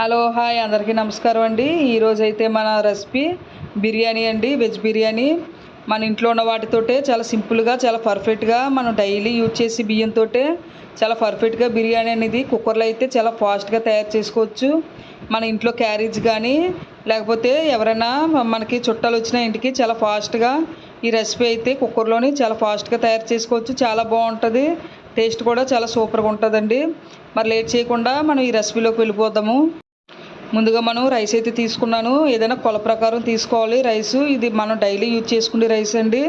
Hello hi అందరికీ నమస్కారం అండి. ఈరోజు అయితే మన రెసిపీ బిర్యానీ అండి వెజ్ బిర్యానీ. మన ఇంట్లో ఉన్న వాటితోటే చాలా సింపుల్గా చాలా పర్ఫెక్ట్గా మనం డైలీ యూజ్ చేసి బియ్యంతో చాలా పర్ఫెక్ట్గా బిర్యానీ అనేది కుక్కర్లో అయితే చాలా ఫాస్ట్గా తయారు చేసుకోవచ్చు. మన ఇంట్లో క్యారేజ్ కానీ లేకపోతే ఎవరైనా మనకి చుట్టాలు వచ్చిన ఇంటికి చాలా ఫాస్ట్గా ఈ రెసిపీ అయితే కుక్కర్లోని చాలా ఫాస్ట్గా తయారు చేసుకోవచ్చు. చాలా బాగుంటుంది. టేస్ట్ కూడా చాలా సూపర్గా ఉంటుందండి. మరి లేట్ చేయకుండా మనం ఈ రెసిపీలోకి వెళ్ళిపోదాము. ముందుగా మనం రైస్ అయితే తీసుకున్నాను. ఏదైనా కొల ప్రకారం తీసుకోవాలి. రైస్ ఇది మనం డైలీ యూజ్ చేసుకునే రైస్ అండి.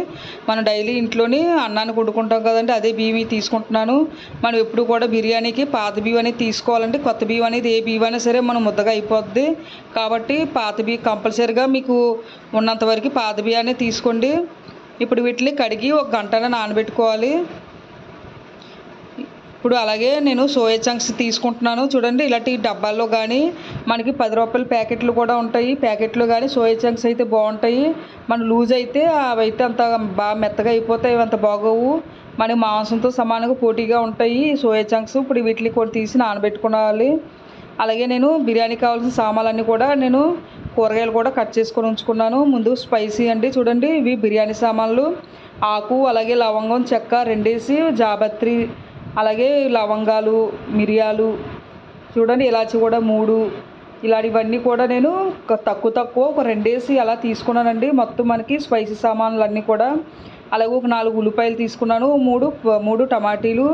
మనం డైలీ ఇంట్లోని అన్నాన్ని వండుకుంటాం కదండి. అదే బియ్యం తీసుకుంటున్నాను. మనం ఎప్పుడు కూడా బిర్యానీకి పాత బియ్యం అనేది తీసుకోవాలండి. కొత్త బియ్యం అనేది ఏ బియ్యం అయినా సరే మనం ముద్దగా అయిపోద్ది. కాబట్టి పాత బియ్యం కంపల్సరీగా మీకు ఉన్నంత వరకు పాత బియ్యాన్ని తీసుకోండి. ఇప్పుడు వీటిని కడిగి ఒక గంటన నానబెట్టుకోవాలి. ఇప్పుడు అలాగే నేను సోయా చంక్స్ తీసుకుంటున్నాను. చూడండి ఇలాంటి డబ్బాల్లో కానీ మనకి పది రూపాయల ప్యాకెట్లు కూడా ఉంటాయి. ప్యాకెట్లు కానీ సోయా చంక్స్ అయితే బాగుంటాయి. మన లూజ్ అయితే అవి అయితే అంత బాగా మెత్తగా అయిపోతాయి అవి అంత బాగోవు. మన మాంసంతో సమానంగా పోటీగా ఉంటాయి సోయా చంక్స్. ఇప్పుడు వీటిని కూడా తీసి నానబెట్టుకోవాలి. అలాగే నేను బిర్యానీ కావాల్సిన సామాన్లన్నీ కూడా నేను కూరగాయలు కూడా కట్ చేసుకొని ఉంచుకున్నాను. ముందు స్పైసీ అండి చూడండి ఇవి బిర్యానీ సామాన్లు. ఆకు అలాగే లవంగం చెక్క రెండేసి జాబత్రి అలాగే లవంగాలు మిరియాలు చూడండి ఇలాచి కూడా మూడు. ఇలాంటివన్నీ కూడా నేను తక్కువ తక్కువ ఒక రెండేసి అలా తీసుకున్నానండి. మొత్తం మనకి స్పైసీ సామాన్లు అన్నీ కూడా. అలాగే ఒక నాలుగు ఉల్లిపాయలు తీసుకున్నాను మూడు మూడు టమాటీలు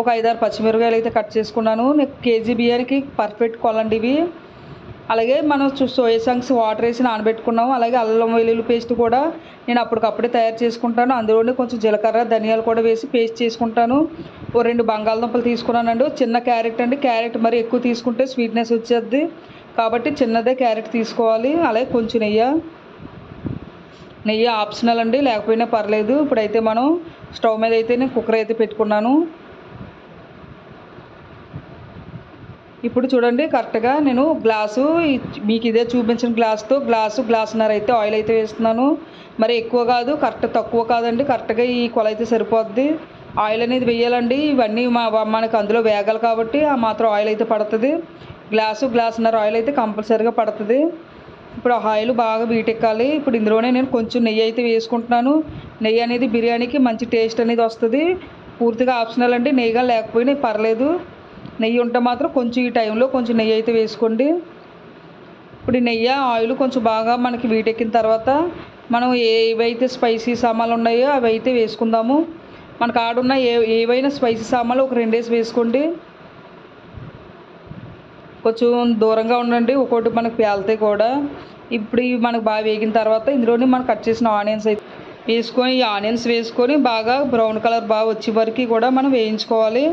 ఒక ఐదారు పచ్చిమిరపకాయలు అయితే కట్ చేసుకున్నాను. నేను కేజీ బియ్యానికి పర్ఫెక్ట్ కొలండి ఇవి. అలాగే మనం సోయా సంక్స్ వాటర్ వేసి నానబెట్టుకున్నాము. అలాగే అల్లం వెల్లుల్లి పేస్ట్ కూడా నేను అప్పటికప్పుడే తయారు చేసుకుంటాను. అందులోనే కొంచెం జీలకర్ర ధనియాలు కూడా వేసి పేస్ట్ చేసుకుంటాను. ఓ రెండు బంగాళదుంపలు తీసుకున్నానండి. చిన్న క్యారెట్ అండి. క్యారెట్ మరి ఎక్కువ తీసుకుంటే స్వీట్నెస్ వచ్చేది. కాబట్టి చిన్నదే క్యారెట్ తీసుకోవాలి. అలాగే కొంచెం నెయ్యి. నెయ్యి ఆప్షనల్ అండి. లేకపోయినా పర్లేదు. ఇప్పుడైతే మనం స్టవ్ మీద అయితే నేను కుక్కర్ అయితే పెట్టుకున్నాను. ఇప్పుడు చూడండి కరెక్ట్గా నేను గ్లాసు మీకు ఇదే చూపించిన గ్లాస్తో గ్లాసు గ్లాసున్నర అయితే ఆయిల్ అయితే వేస్తున్నాను. మరి ఎక్కువ కాదు కరెక్ట్ తక్కువ కాదండి. కరెక్ట్గా ఈ కొల అయితే సరిపోద్ది. ఆయిల్ అనేది వేయాలండి. ఇవన్నీ మా మనకు అందులో వేగాలి కాబట్టి ఆ మాత్రం ఆయిల్ అయితే పడుతుంది. గ్లాసు గ్లాసున్నర ఆయిల్ అయితే కంపల్సరీగా పడుతుంది. ఇప్పుడు ఆ ఆయిల్ బాగా వీటెక్కాలి. ఇప్పుడు ఇందులోనే నేను కొంచెం నెయ్యి అయితే వేసుకుంటున్నాను. నెయ్యి అనేది బిర్యానీకి మంచి టేస్ట్ అనేది వస్తుంది. పూర్తిగా ఆప్షనల్ అండి. నెయ్యిగా లేకపోయినా పర్లేదు. నెయ్యి ఉంటే మాత్రం కొంచెం ఈ టైంలో కొంచెం నెయ్యి అయితే వేసుకోండి. ఇప్పుడు ఈ నెయ్యి ఆయిల్ కొంచెం బాగా మనకి వీటెక్కిన తర్వాత మనం ఏవైతే స్పైసీ సామాన్లు ఉన్నాయో అవి అయితే వేసుకుందాము. మనకు ఆడున్న ఏ ఏవైనా స్పైసీ సామాన్లు ఒక రెండేసి వేసుకోండి. కొంచెం దూరంగా ఉండండి ఒక్కోటి మనకు పేలుతాయి కూడా. ఇప్పుడు ఇవి మనకు బాగా వేగిన తర్వాత ఇందులోనే మనం కట్ చేసిన ఆనియన్స్ అయితే వేసుకొని ఈ ఆనియన్స్ వేసుకొని బాగా బ్రౌన్ కలర్ బాగా వచ్చే వరకు కూడా మనం వేయించుకోవాలి.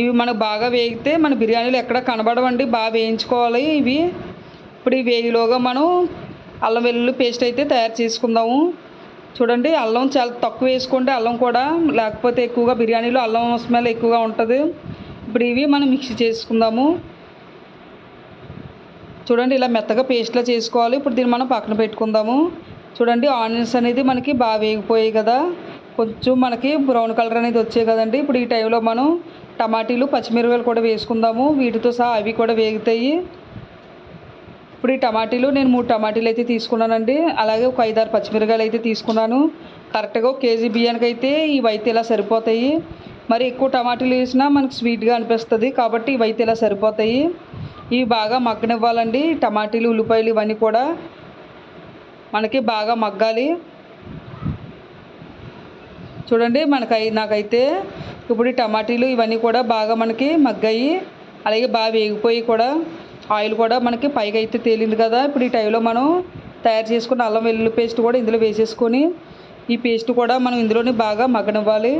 ఇవి మనకు బాగా వేగితే మన బిర్యానీలు ఎక్కడ కనబడవండి బాగా వేయించుకోవాలి ఇవి. ఇప్పుడు ఈ వేగిలోగా మనం అల్లం వెల్లుల్లి పేస్ట్ అయితే తయారు చేసుకుందాము. చూడండి అల్లం చాలా తక్కువ వేసుకోండి అల్లం కూడా లేకపోతే ఎక్కువగా బిర్యానీలో అల్లం స్మెల్ ఎక్కువగా ఉంటుంది. ఇప్పుడు ఇవి మనం మిక్సీ చేసుకుందాము. చూడండి ఇలా మెత్తగా పేస్ట్లా చేసుకోవాలి. ఇప్పుడు దీన్ని మనం పక్కన పెట్టుకుందాము. చూడండి ఆనియన్స్ అనేది మనకి బాగా వేగిపోయాయి కదా. కొంచెం మనకి బ్రౌన్ కలర్ అనేది వచ్చాయి కదండి. ఇప్పుడు ఈ టైంలో మనం టమాటీలు పచ్చిమిరపకాయలు కూడా వేసుకుందాము. వీటితో సహా అవి కూడా వేగుతాయి. ఇప్పుడు ఈ టమాటీలు నేను మూడు టమాటీలు అయితే తీసుకున్నానండి. అలాగే ఒక ఐదారు పచ్చిమిరపకాయలు అయితే తీసుకున్నాను. కరెక్ట్గా ఒక కేజీ బియ్యానికి అయితే ఇవైతే ఇలా సరిపోతాయి. మరి ఎక్కువ టమాటీలు వేసినా మనకు స్వీట్గా అనిపిస్తుంది. కాబట్టి ఇవైతే ఇలా సరిపోతాయి. ఇవి బాగా మగ్గనివ్వాలండి. టమాటీలు ఉల్లిపాయలు ఇవన్నీ కూడా మనకి బాగా మగ్గాలి. చూడండి మనకై నాకైతే ఇప్పుడు ఈ టమాటీలు ఇవన్నీ కూడా బాగా మనకి మగ్గాయి. అలాగే బాగా వేగిపోయి కూడా ఆయిల్ కూడా మనకి పైకి అయితే తేలింది కదా. ఇప్పుడు ఈ టైంలో మనం తయారు చేసుకున్న అల్లం వెల్లుల్లి పేస్ట్ కూడా ఇందులో వేసేసుకొని ఈ పేస్ట్ కూడా మనం ఇందులోనే బాగా మగ్గనివ్వాలి.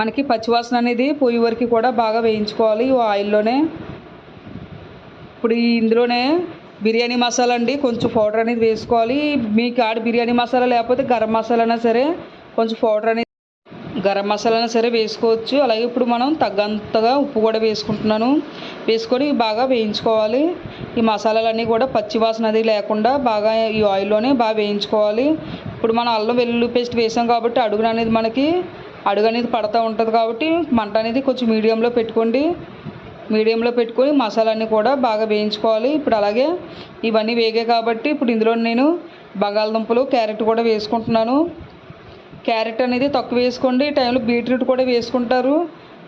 మనకి పచ్చివాసన అనేది పోయి వరకు కూడా బాగా వేయించుకోవాలి ఈ ఆయిల్లోనే. ఇప్పుడు ఈ ఇందులోనే బిర్యానీ మసాలా అండి కొంచెం పౌడర్ అనేది వేసుకోవాలి. మీ కాడ బిర్యానీ మసాలా లేకపోతే గరం మసాలా అయినా సరే కొంచెం పౌడర్ అనేది గరం మసాలా సరే వేసుకోవచ్చు. అలాగే ఇప్పుడు మనం తగ్గంతగా ఉప్పు కూడా వేసుకుంటున్నాను. వేసుకొని బాగా వేయించుకోవాలి. ఈ మసాలాలన్నీ కూడా పచ్చివాసన అది లేకుండా బాగా ఈ ఆయిల్లోనే బాగా వేయించుకోవాలి. ఇప్పుడు మనం అల్లం వెల్లుల్లి పేస్ట్ వేసాం కాబట్టి అడుగున అనేది మనకి అడుగు అనేది పడుతూ ఉంటుంది కాబట్టి మంట అనేది కొంచెం మీడియంలో పెట్టుకోండి. మీడియంలో పెట్టుకొని మసాలాన్ని కూడా బాగా వేయించుకోవాలి. ఇప్పుడు అలాగే ఇవన్నీ వేగాయి కాబట్టి ఇప్పుడు ఇందులో నేను బంగాళదుంపలు క్యారెట్ కూడా వేసుకుంటున్నాను. క్యారెట్ అనేది తక్కువ వేసుకోండి. ఈ టైంలో బీట్రూట్ కూడా వేసుకుంటారు.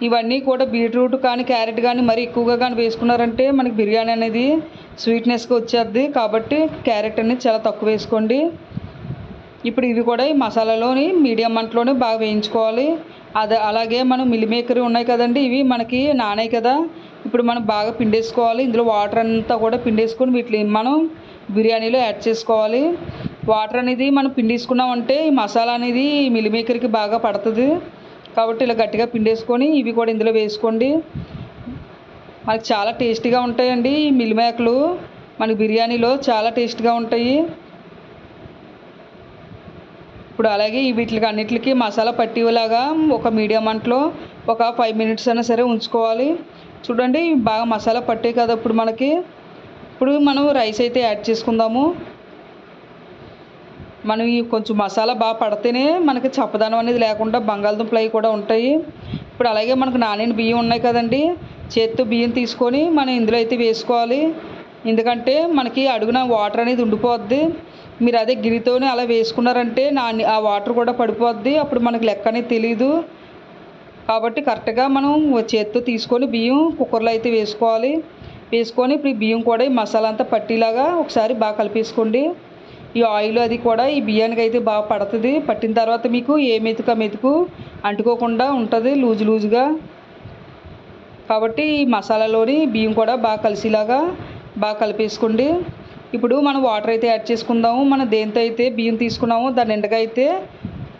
ఇవన్నీ కూడా బీట్రూట్ కానీ క్యారెట్ కానీ మరీ ఎక్కువగా కానీ వేసుకున్నారంటే మనకి బిర్యానీ అనేది స్వీట్నెస్గా వచ్చేద్ది. కాబట్టి క్యారెట్ అనేది చాలా తక్కువ వేసుకోండి. ఇప్పుడు ఇవి కూడా ఈ మసాలాలోని మీడియం మంటలోనే బాగా వేయించుకోవాలి. అదే అలాగే మనం మిల్లిమేకర్ ఉన్నాయి కదండి ఇవి మనకి నానాయి కదా. ఇప్పుడు మనం బాగా పిండేసుకోవాలి. ఇందులో వాటర్ అంతా కూడా పిండేసుకొని వీటిని మనం బిర్యానీలో యాడ్ చేసుకోవాలి. వాటర్ అనేది మనం పిండేసుకున్నామంటే ఈ మసాలా అనేది మిల్ మేకర్కి బాగా పడుతుంది. కాబట్టి ఇలా గట్టిగా పిండేసుకొని ఇవి కూడా ఇందులో వేసుకోండి. మనకి చాలా టేస్టీగా ఉంటాయండి ఈ మిల్ మేకలు. మన బిర్యానీలో చాలా టేస్ట్గా ఉంటాయి. ఇప్పుడు అలాగే వీటికి అన్నిటికి మసాలా పట్టేలాగా ఒక మీడియం అంట్లో ఒక ఫైవ్ మినిట్స్ అయినా సరే ఉంచుకోవాలి. చూడండి బాగా మసాలా పట్టే కదా ఇప్పుడు మనకి. ఇప్పుడు మనం రైస్ అయితే యాడ్ చేసుకుందాము. మనం ఈ కొంచెం మసాలా బాగా పడితేనే మనకి చప్పదనం అనేది లేకుండా బంగాళదుంపలు అవి కూడా ఉంటాయి. ఇప్పుడు అలాగే మనకు నానిన బియ్యం ఉన్నాయి కదండి. చేత్తో బియ్యం తీసుకొని మనం ఇందులో అయితే వేసుకోవాలి. ఎందుకంటే మనకి అడుగున వాటర్ అనేది ఉండిపోద్ది. మీరు అదే గిరితోనే అలా వేసుకున్నారంటే నాని ఆ వాటర్ కూడా పడిపోద్ది. అప్పుడు మనకి లెక్క అనేది తెలియదు కాబట్టి కరెక్ట్గా మనం చేత్తో తీసుకొని బియ్యం కుక్కర్లో అయితే వేసుకోవాలి. వేసుకొని ఇప్పుడు ఈ బియ్యం కూడా ఈ మసాలా అంతా పట్టేలాగా ఒకసారి బాగా కలిపేసుకోండి. ఈ ఆయిల్ అది కూడా ఈ బియ్యానికి అయితే బాగా పడుతుంది. పట్టిన తర్వాత మీకు ఏ మెతుకు ఆ మెతుకు అంటుకోకుండా ఉంటుంది లూజు లూజుగా. కాబట్టి ఈ మసాలాలోని బియ్యం కూడా బాగా కలిసేలాగా బాగా కలిపేసుకోండి. ఇప్పుడు మనం వాటర్ అయితే యాడ్ చేసుకుందాము. మనం దేంతో అయితే బియ్యం తీసుకున్నామో దాని నిండగా అయితే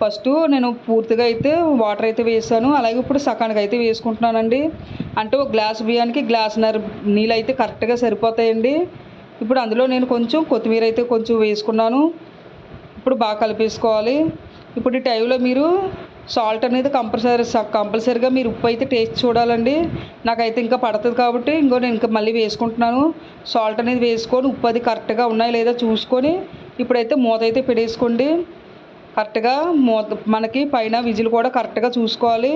ఫస్ట్ నేను పూర్తిగా అయితే వాటర్ అయితే వేసాను. అలాగే ఇప్పుడు సకానికి అయితే వేసుకుంటున్నానండి. అంటే ఒక గ్లాస్ బియ్యానికి గ్లాస్ గ్లాసున్నర నీళ్ళు అయితే కరెక్ట్గా సరిపోతాయండి. ఇప్పుడు అందులో నేను కొంచెం కొత్తిమీర అయితే కొంచెం వేసుకున్నాను. ఇప్పుడు బాగా కలిపేసుకోవాలి. ఇప్పుడు ఈ టైంలో మీరు సాల్ట్ అనేది కంపల్సరీ కంపల్సరీగా మీరు ఉప్పు అయితే టేస్ట్ చూడాలండి. నాకైతే ఇంకా పడుతుంది కాబట్టి ఇంకో నేను ఇంకా మళ్ళీ వేసుకుంటున్నాను. సాల్ట్ అనేది వేసుకొని ఉప్పు అది కరెక్ట్గా ఉన్నాయా లేదా చూసుకొని ఇప్పుడైతే మూత అయితే పెట్టేసుకోండి. కరెక్ట్గా మూత మనకి పైన విజిల్ కూడా కరెక్ట్గా చూసుకోవాలి.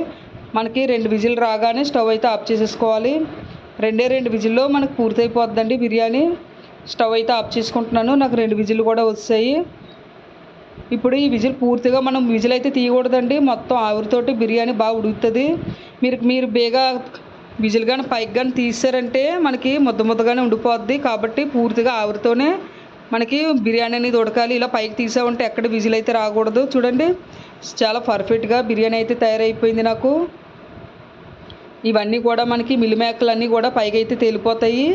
మనకి రెండు విజిల్ రాగానే స్టవ్ అయితే ఆఫ్ చేసేసుకోవాలి. రెండే రెండు విజిల్లో మనకు పూర్తయిపోద్దండి బిర్యానీ. స్టవ్ అయితే ఆఫ్ చేసుకుంటున్నాను. నాకు రెండు విజిల్ కూడా వస్తాయి. ఇప్పుడు ఈ విజిల్ పూర్తిగా మనం విజిల్ అయితే తీయకూడదండి. మొత్తం ఆవిరితోటి బిర్యానీ బాగా ఉడుకుతుంది. మీరు మీరు బేగా విజిల్ కానీ పైకి కానీ తీసారంటే మనకి ముద్ద ముద్దగానే ఉండిపోద్ది. కాబట్టి పూర్తిగా ఆవిరితోనే మనకి బిర్యానీ అనేది ఉడకాలి. ఇలా పైకి తీసామంటే ఎక్కడ విజిల్ అయితే రాకూడదు. చూడండి చాలా పర్ఫెక్ట్గా బిర్యానీ అయితే తయారైపోయింది నాకు. ఇవన్నీ కూడా మనకి మిల్లిమేకలు అన్నీ కూడా పైకి అయితే తేలిపోతాయి.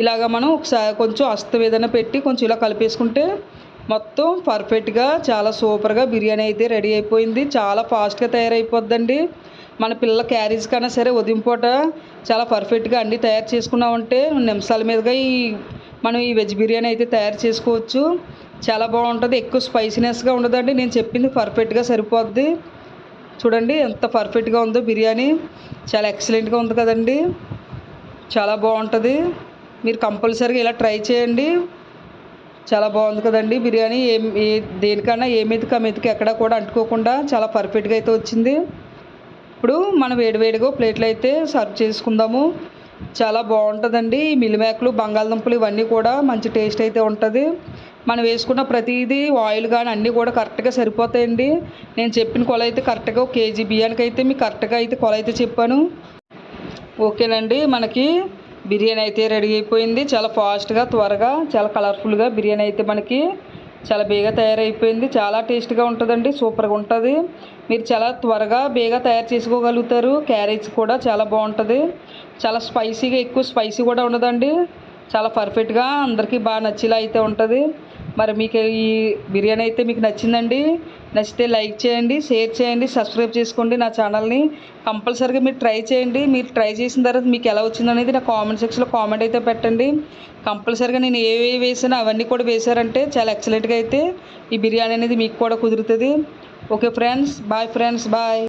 ఇలాగ మనం ఒకసారి కొంచెం అస్తం పెట్టి కొంచెం ఇలా కలిపేసుకుంటే మొత్తం పర్ఫెక్ట్గా చాలా సూపర్గా బిర్యానీ అయితే రెడీ అయిపోయింది. చాలా ఫాస్ట్గా తయారైపోద్దండి. మన పిల్లల క్యారేజ్ కన్నా సరే ఉదయం పూట చాలా పర్ఫెక్ట్గా అన్నీ తయారు చేసుకున్నామంటే నిమిషాల మీదుగా ఈ మనం ఈ వెజ్ బిర్యానీ అయితే తయారు చేసుకోవచ్చు. చాలా బాగుంటుంది. ఎక్కువ స్పైసీనెస్గా ఉండదండి. నేను చెప్పింది పర్ఫెక్ట్గా సరిపోద్ది. చూడండి ఎంత పర్ఫెక్ట్గా ఉందో బిర్యానీ. చాలా ఎక్సలెంట్గా ఉంది కదండి. చాలా బాగుంటుంది. మీరు కంపల్సరీగా ఇలా ట్రై చేయండి. చాలా బాగుంది కదండి బిర్యానీ. ఏం ఏ దేనికన్నా ఏ మెతుకు ఆ మెతుకు ఎక్కడ కూడా అంటుకోకుండా చాలా పర్ఫెక్ట్గా అయితే వచ్చింది. ఇప్పుడు మనం వేడివేడిగా ప్లేట్లు అయితే సర్వ్ చేసుకుందాము. చాలా బాగుంటుందండి. ఈ మిల్లిమేకలు బంగాళదుంపలు ఇవన్నీ కూడా మంచి టేస్ట్ అయితే ఉంటుంది. మనం వేసుకున్న ప్రతిదీ ఆయిల్ కానీ అన్నీ కూడా కరెక్ట్గా సరిపోతాయండి. నేను చెప్పిన కొల అయితే కరెక్ట్గా ఒక కేజీ బియ్యానికి అయితే మీకు కరెక్ట్గా అయితే కొల అయితే చెప్పాను. ఓకేనండి. మనకి బిర్యానీ అయితే రెడీ అయిపోయింది. చాలా ఫాస్ట్గా త్వరగా చాలా కలర్ఫుల్గా బిర్యానీ అయితే మనకి చాలా బేగా తయారైపోయింది. చాలా టేస్ట్గా ఉంటుందండి సూపర్గా ఉంటుంది. మీరు చాలా త్వరగా బేగా తయారు చేసుకోగలుగుతారు. క్యారేజ్ కూడా చాలా బాగుంటుంది. చాలా స్పైసీగా ఎక్కువ స్పైసీ కూడా ఉండదండి. చాలా పర్ఫెక్ట్గా అందరికీ బాగా నచ్చేలా అయితే ఉంటుంది. మరి మీకు ఈ బిర్యానీ అయితే మీకు నచ్చిందండి నచ్చితే లైక్ చేయండి షేర్ చేయండి సబ్స్క్రైబ్ చేసుకోండి నా ఛానల్ని. కంపల్సరీగా మీరు ట్రై చేయండి. మీరు ట్రై చేసిన తర్వాత మీకు ఎలా వచ్చిందనేది నా కామెంట్ సెక్షన్లో కామెంట్ అయితే పెట్టండి. కంపల్సరీగా నేను ఏవేవి వేసానో అవన్నీ కూడా వేశారంటే చాలా ఎక్సలెంట్గా అయితే ఈ బిర్యానీ అనేది మీకు కూడా కుదురుతుంది. Okay friends bye friends bye.